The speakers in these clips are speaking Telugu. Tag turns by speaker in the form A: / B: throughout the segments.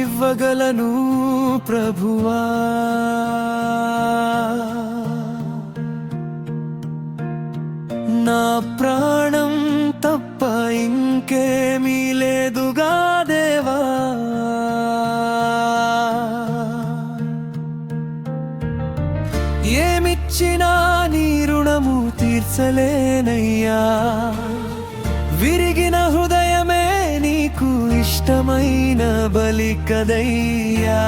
A: ఇవ్వగలను ప్రభువా? నా ప్రాణం తప్ప ఇంకేమీ లేదుగా దేవా? ఏమిచ్చినా నీ రుణము తీర్చలేనయ్యా. విరిగి ఇష్టమైన బలి కదయ్యా.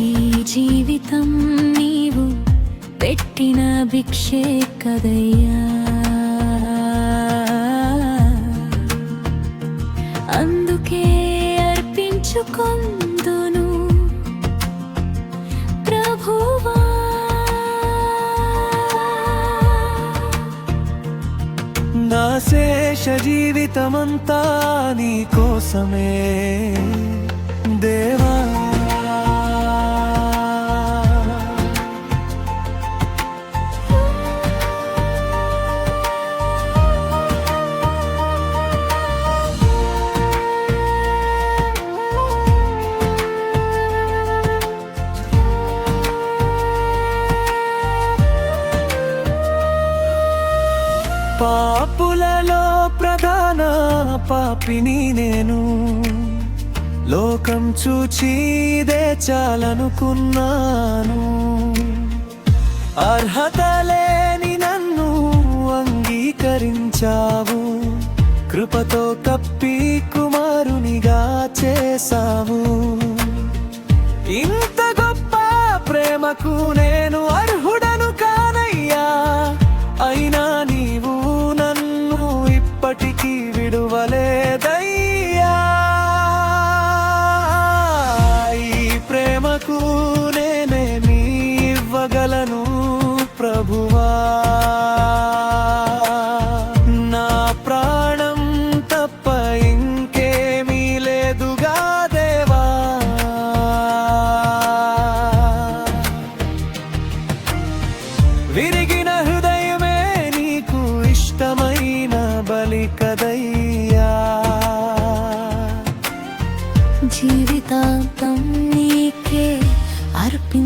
B: ఈ జీవితం నీవు పెట్టిన భిక్షే కదయ్యా. అందుకే అర్పించుకుంది
A: నా శేష జీవితమంతా నీ కోసమే. దేవా పాపిని నేను. లోకం చూచిదే చాలనుకున్నాను. అర్హత లేని నన్ను అంగీకరించావు. కృపతో కప్పి కుమారునిగా చేసావు ఇంత గొప్ప ప్రేమకు నేను అర్హుడను కానయ్యా. అయినా విడువలేదా?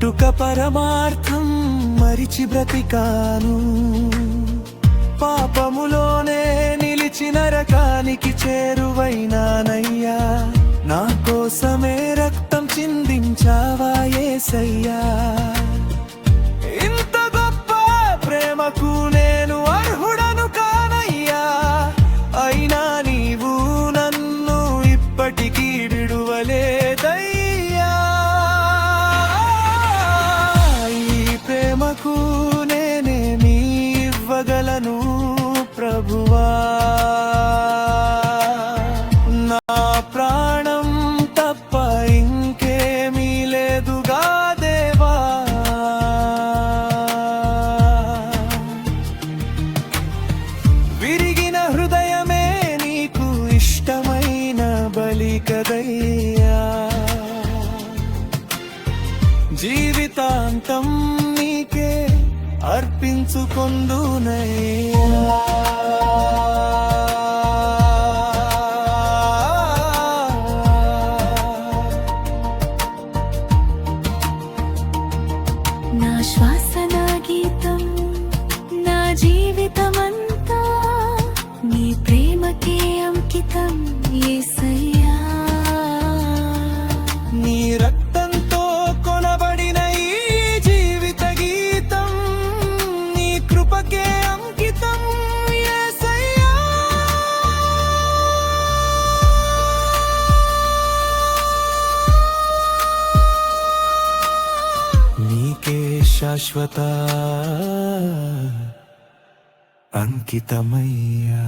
A: పుట్టుక పరమార్థం మరిచి బ్రతికాను. పాపములోనే నిలిచిన రకానికి చేరువైనానయ్యా. నా కోసమే రక్తం చిందించావా ఏసయ్యా. ఇంత గొప్ప ప్రేమకు నేను అర్హుడను కానయ్యా. అయినా నీవు నన్ను ఇప్పటికీ ఇవ్వగలను ప్రభువా. నా ప్రాణం తప్ప ఇంకేమీ లేదుగా దేవా. విరిగిన హృదయమే నీకు ఇష్టమైన బలి కదయ్యా. జీవితాంతం నీకే అర్పించుకొందునయ్యా.
B: నా శ్వాస నా గీతం నా జీవితమంతా నీ ప్రేమకే అంకితం
A: ఏ సై శాశ్వత అంకితమయ్యా.